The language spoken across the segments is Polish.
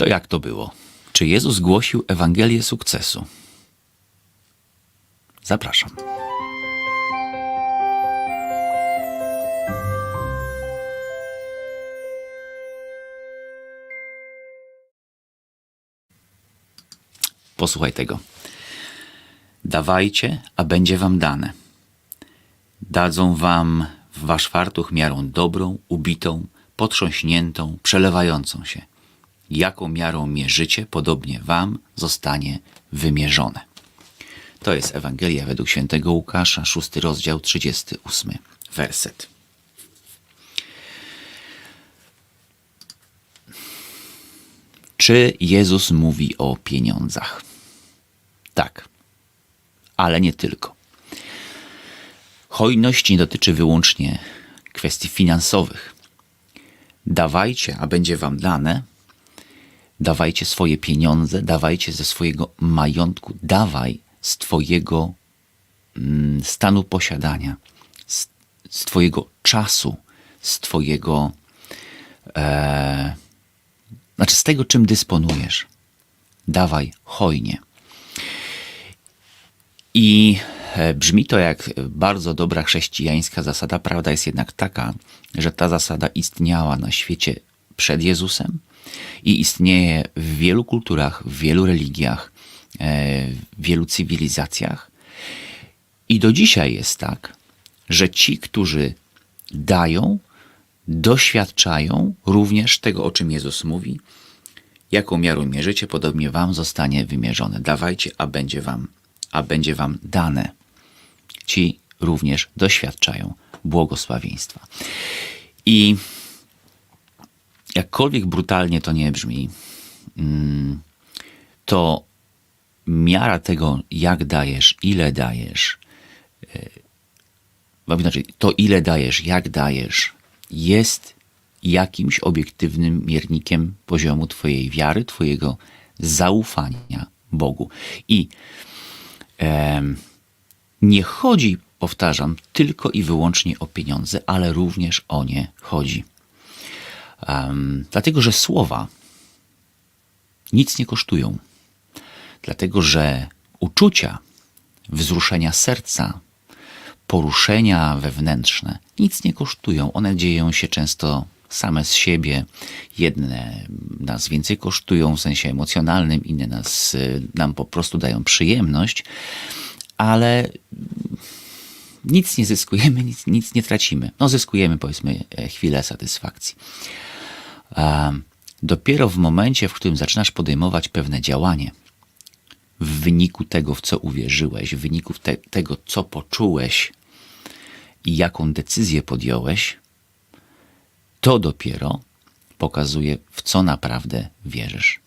To jak to było? Czy Jezus głosił Ewangelię sukcesu? Zapraszam. Posłuchaj tego. Dawajcie, a będzie wam dane. Dadzą wam w wasz fartuch miarą dobrą, ubitą, potrząśniętą, przelewającą się. Jaką miarą mierzycie, podobnie wam zostanie wymierzone. To jest Ewangelia według świętego Łukasza, szósty rozdział, 38 werset. Czy Jezus mówi o pieniądzach? Tak, ale nie tylko. Hojność nie dotyczy wyłącznie kwestii finansowych. Dawajcie, a będzie wam dane. Dawajcie swoje pieniądze, dawajcie ze swojego majątku, dawaj z Twojego mm, stanu posiadania, z, z Twojego czasu, z Twojego, e, znaczy z tego, czym dysponujesz. Dawaj hojnie. I e, brzmi to jak bardzo dobra chrześcijańska zasada. Prawda jest jednak taka, że ta zasada istniała na świecie przed Jezusem i istnieje w wielu kulturach, w wielu religiach, e, w wielu cywilizacjach. I do dzisiaj jest tak, że ci, którzy dają, doświadczają również tego, o czym Jezus mówi. Jaką miarą mierzycie, podobnie wam zostanie wymierzone. Dawajcie, a będzie wam a będzie wam dane. Ci również doświadczają błogosławieństwa. I jakkolwiek brutalnie to nie brzmi, mm, to miara tego, jak dajesz, ile dajesz, e, to ile dajesz, jak dajesz, jest jakimś obiektywnym miernikiem poziomu Twojej wiary, Twojego zaufania Bogu. I nie chodzi, powtarzam, tylko i wyłącznie o pieniądze, ale również o nie chodzi. Um, dlatego, że słowa nic nie kosztują. Dlatego, że uczucia, wzruszenia serca, poruszenia wewnętrzne nic nie kosztują. One dzieją się często same z siebie. Jedne nas więcej kosztują w sensie emocjonalnym, inne nas, y, nam po prostu dają przyjemność, ale nic nie zyskujemy, nic, nic nie tracimy. No, zyskujemy powiedzmy e, chwilę satysfakcji. Dopiero w momencie, w którym zaczynasz podejmować pewne działanie, w wyniku tego, w co uwierzyłeś, w wyniku te, tego, co poczułeś i jaką decyzję podjąłeś, to dopiero pokazuje, w co naprawdę wierzysz.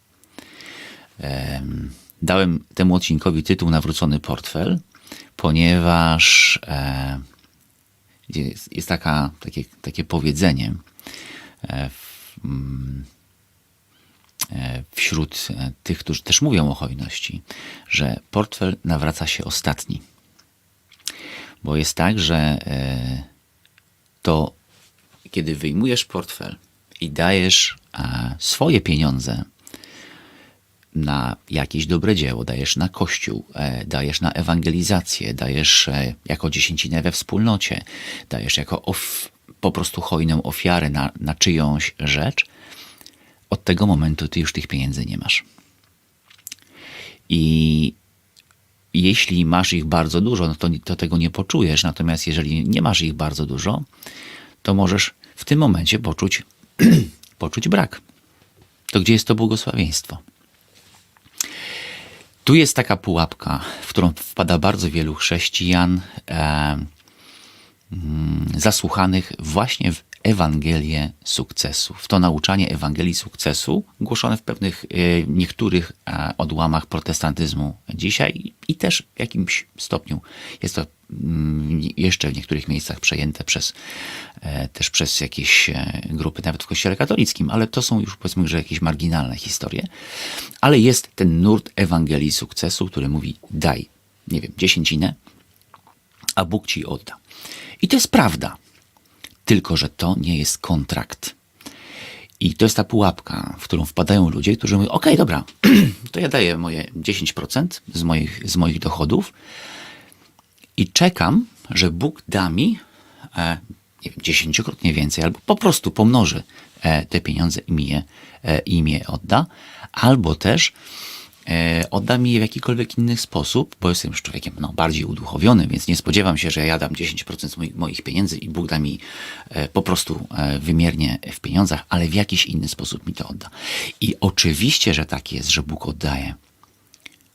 Dałem temu odcinkowi tytuł Nawrócony portfel, ponieważ e, jest taka, takie, takie powiedzenie e, wśród tych, którzy też mówią o hojności, że portfel nawraca się ostatni. Bo jest tak, że to kiedy wyjmujesz portfel i dajesz e, swoje pieniądze na jakieś dobre dzieło, dajesz na kościół, e, dajesz na ewangelizację, dajesz e, jako dziesięcinę we wspólnocie, dajesz jako po prostu hojną ofiarę na, na czyjąś rzecz, od tego momentu ty już tych pieniędzy nie masz. I jeśli masz ich bardzo dużo, no to, to tego nie poczujesz. Natomiast jeżeli nie masz ich bardzo dużo, to możesz w tym momencie poczuć, poczuć brak. To gdzie jest to błogosławieństwo? Tu jest taka pułapka, w którą wpada bardzo wielu chrześcijan e, zasłuchanych właśnie w Ewangelię sukcesu, w to nauczanie Ewangelii sukcesu, głoszone w pewnych, e, niektórych e, odłamach protestantyzmu dzisiaj i też w jakimś stopniu jest to mm, jeszcze w niektórych miejscach przejęte przez, e, też przez jakieś grupy, nawet w kościele katolickim, ale to są już powiedzmy, że jakieś marginalne historie. Ale jest ten nurt Ewangelii sukcesu, który mówi daj, nie wiem, dziesięcinę, a Bóg ci odda. I to jest prawda. Tylko, że to nie jest kontrakt. I to jest ta pułapka, w którą wpadają ludzie, którzy mówią, okej, dobra, to ja daję moje 10% z moich, z moich dochodów i czekam, że Bóg da mi e, nie wiem, dziesięciokrotnie więcej, albo po prostu pomnoży e, te pieniądze i mi je, e, i mi je odda, albo też e, odda mi je w jakikolwiek inny sposób, bo jestem już człowiekiem no, bardziej uduchowionym, więc nie spodziewam się, że ja dam 10% z moich, moich pieniędzy i Bóg da mi e, po prostu e, wymiernie w pieniądzach, ale w jakiś inny sposób mi to odda. I oczywiście, że tak jest, że Bóg oddaje.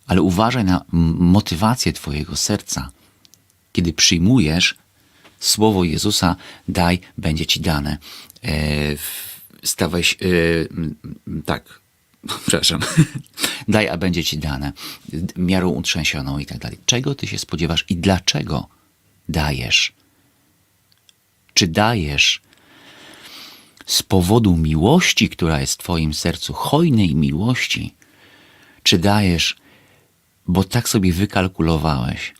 Ale uważaj na motywację Twojego serca, kiedy przyjmujesz słowo Jezusa, daj, będzie ci dane. Stawaj tak, przepraszam, daj, a będzie ci dane. Miarą utrzęsioną i tak dalej. Czego ty się spodziewasz i dlaczego dajesz? Czy dajesz z powodu miłości, która jest w twoim sercu, hojnej miłości, czy dajesz, bo tak sobie wykalkulowałeś,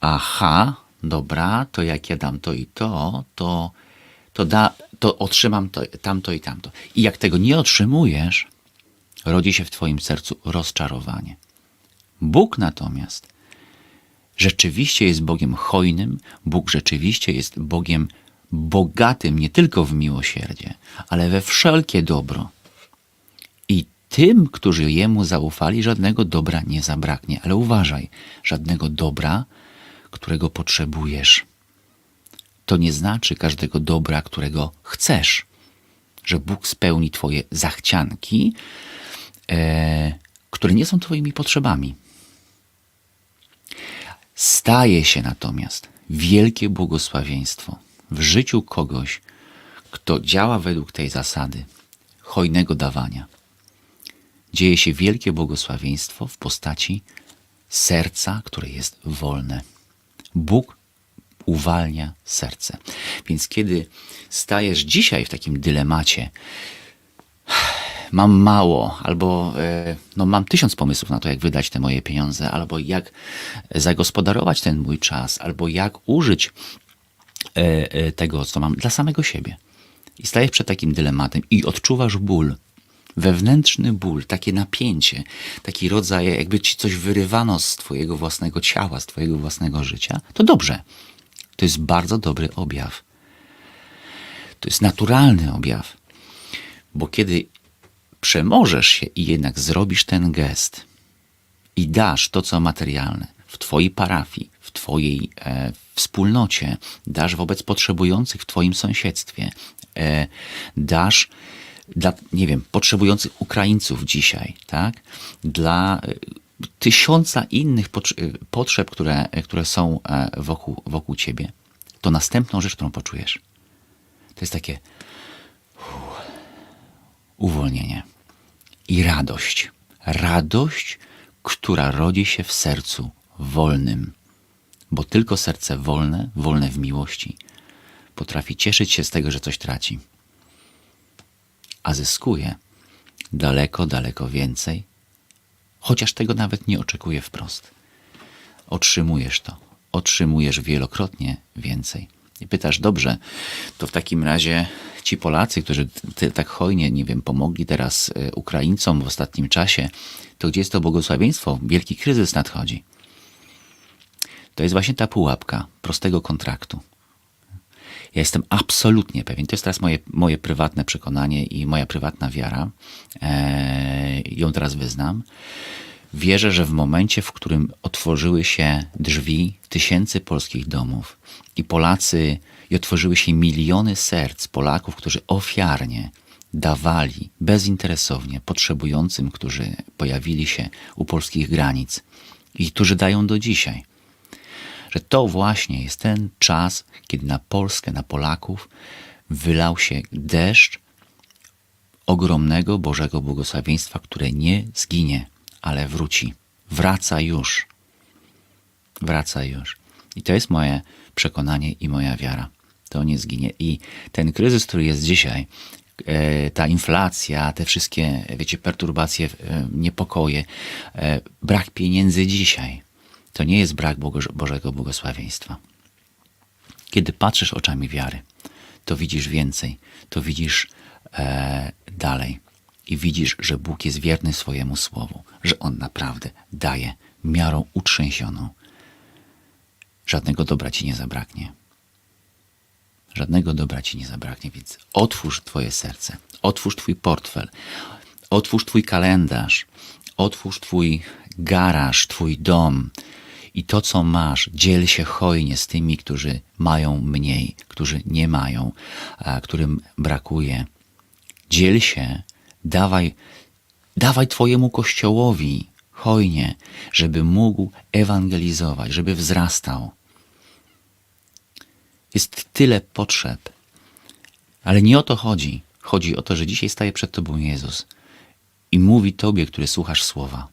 aha, dobra, to jak ja dam to i to, to, to, da, to otrzymam to, tamto i tamto. I jak tego nie otrzymujesz, rodzi się w Twoim sercu rozczarowanie. Bóg natomiast rzeczywiście jest Bogiem hojnym, Bóg rzeczywiście jest Bogiem bogatym nie tylko w miłosierdzie, ale we wszelkie dobro. I tym, którzy Jemu zaufali, żadnego dobra nie zabraknie. Ale uważaj, żadnego dobra, którego potrzebujesz. To nie znaczy każdego dobra, którego chcesz, że Bóg spełni Twoje zachcianki, e, które nie są Twoimi potrzebami. Staje się natomiast wielkie błogosławieństwo w życiu kogoś, kto działa według tej zasady hojnego dawania. Dzieje się wielkie błogosławieństwo w postaci serca, które jest wolne. Bóg uwalnia serce. Więc kiedy stajesz dzisiaj w takim dylemacie, mam mało, albo e, no, mam tysiąc pomysłów na to, jak wydać te moje pieniądze, albo jak zagospodarować ten mój czas, albo jak użyć e, e, tego, co mam dla samego siebie. I stajesz przed takim dylematem i odczuwasz ból, wewnętrzny ból, takie napięcie, taki rodzaj, jakby ci coś wyrywano z twojego własnego ciała, z twojego własnego życia, to dobrze. To jest bardzo dobry objaw. To jest naturalny objaw. Bo kiedy przemożesz się i jednak zrobisz ten gest i dasz to, co materialne w Twojej parafii, w Twojej e, wspólnocie, dasz wobec potrzebujących w Twoim sąsiedztwie, e, dasz dla, nie wiem, potrzebujących Ukraińców dzisiaj, tak? Dla e, tysiąca innych potrze- potrzeb, które, które są e, wokół, wokół Ciebie, to następną rzecz, którą poczujesz, to jest takie uff, uwolnienie i radość. Radość, która rodzi się w sercu wolnym, bo tylko serce wolne, wolne w miłości, potrafi cieszyć się z tego, że coś traci, a zyskuje daleko, daleko więcej, chociaż tego nawet nie oczekuje wprost. Otrzymujesz to, otrzymujesz wielokrotnie więcej. I pytasz, dobrze, to w takim razie ci Polacy, którzy ty, tak hojnie, nie wiem, pomogli teraz y, Ukraińcom w ostatnim czasie, to gdzie jest to błogosławieństwo? Wielki kryzys nadchodzi. To jest właśnie ta pułapka prostego kontraktu. Ja jestem absolutnie pewien, to jest teraz moje, moje prywatne przekonanie i moja prywatna wiara, e, ją teraz wyznam. Wierzę, że w momencie, w którym otworzyły się drzwi tysięcy polskich domów i Polacy, i otworzyły się miliony serc Polaków, którzy ofiarnie dawali bezinteresownie potrzebującym, którzy pojawili się u polskich granic i którzy dają do dzisiaj że to właśnie jest ten czas, kiedy na Polskę, na Polaków wylał się deszcz ogromnego Bożego błogosławieństwa, które nie zginie, ale wróci. Wraca już. Wraca już. I to jest moje przekonanie i moja wiara. To nie zginie. I ten kryzys, który jest dzisiaj, e, ta inflacja, te wszystkie, wiecie, perturbacje, e, niepokoje, e, brak pieniędzy dzisiaj, to nie jest brak Bożego błogosławieństwa. Kiedy patrzysz oczami wiary, to widzisz więcej, to widzisz e, dalej i widzisz, że Bóg jest wierny swojemu słowu, że On naprawdę daje miarą utrzęsioną. Żadnego dobra ci nie zabraknie. Żadnego dobra ci nie zabraknie, więc otwórz Twoje serce, otwórz Twój portfel, otwórz Twój kalendarz, otwórz Twój garaż, Twój dom i to, co masz, dziel się hojnie z tymi, którzy mają mniej, którzy nie mają, którym brakuje. Dziel się, dawaj, dawaj Twojemu kościołowi hojnie, żeby mógł ewangelizować, żeby wzrastał. Jest tyle potrzeb, ale nie o to chodzi. Chodzi o to, że dzisiaj staje przed Tobą Jezus i mówi Tobie, który słuchasz słowa: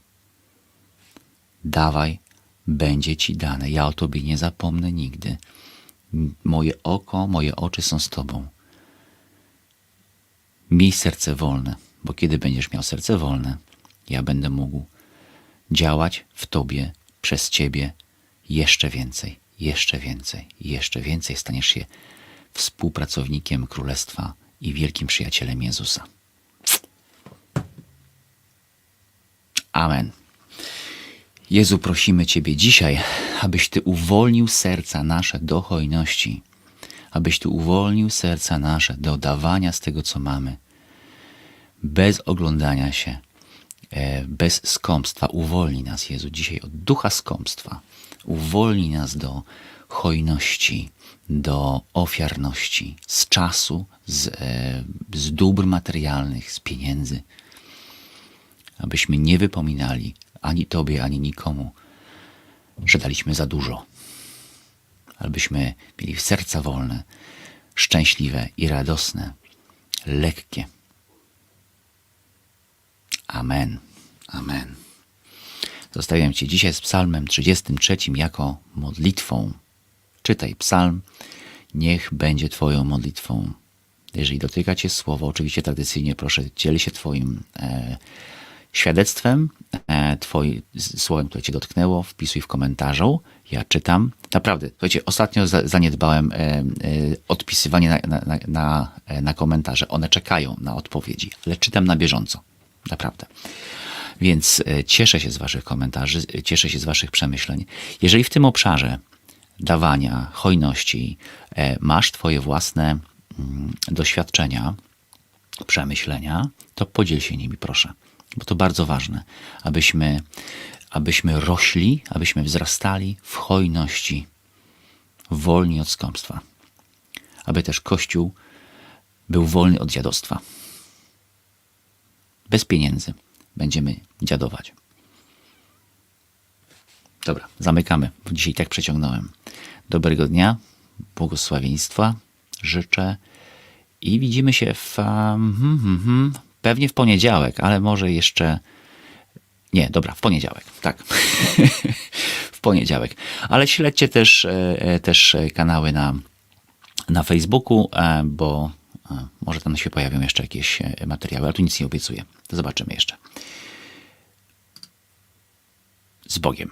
Dawaj, będzie Ci dane. Ja o Tobie nie zapomnę nigdy. Moje oko, moje oczy są z Tobą. Miej serce wolne, bo kiedy będziesz miał serce wolne, ja będę mógł działać w Tobie, przez Ciebie jeszcze więcej, jeszcze więcej, jeszcze więcej. Staniesz się współpracownikiem Królestwa i wielkim przyjacielem Jezusa. Amen. Jezu, prosimy Ciebie dzisiaj, abyś Ty uwolnił serca nasze do hojności, abyś Ty uwolnił serca nasze do dawania z tego, co mamy, bez oglądania się, e, bez skąpstwa. Uwolnij nas, Jezu, dzisiaj od ducha skąpstwa. Uwolnij nas do hojności, do ofiarności, z czasu, z, e, z dóbr materialnych, z pieniędzy, abyśmy nie wypominali ani Tobie, ani nikomu, że daliśmy za dużo. Abyśmy mieli serca wolne, szczęśliwe i radosne, lekkie. Amen. Amen. Zostawiam Cię dzisiaj z Psalmem 33 jako modlitwą. Czytaj psalm, niech będzie Twoją modlitwą. Jeżeli dotyka Cię słowo, oczywiście tradycyjnie proszę, dziel się Twoim e, świadectwem, e, Twoim słowem, które Cię dotknęło, wpisuj w komentarzu. Ja czytam. Naprawdę, słuchajcie, ostatnio za, zaniedbałem e, e, odpisywanie na, na, na, na komentarze. One czekają na odpowiedzi, ale czytam na bieżąco. Naprawdę. Więc cieszę się z Waszych komentarzy, cieszę się z Waszych przemyśleń. Jeżeli w tym obszarze dawania, hojności masz Twoje własne mm, doświadczenia, przemyślenia, to podziel się nimi, proszę. Bo to bardzo ważne, abyśmy, abyśmy rośli, abyśmy wzrastali w hojności, wolni od skąpstwa. Aby też Kościół był wolny od dziadostwa. Bez pieniędzy będziemy dziadować. Dobra, zamykamy. Bo dzisiaj tak przeciągnąłem. Dobrego dnia, błogosławieństwa życzę i widzimy się w, um, hmm, hmm, hmm, pewnie w poniedziałek, ale może jeszcze. Nie, dobra, w poniedziałek, tak. w poniedziałek. Ale śledźcie też, e, też kanały na, na Facebooku, e, bo e, może tam się pojawią jeszcze jakieś materiały, ale tu nic nie obiecuję. To zobaczymy jeszcze. Z Bogiem.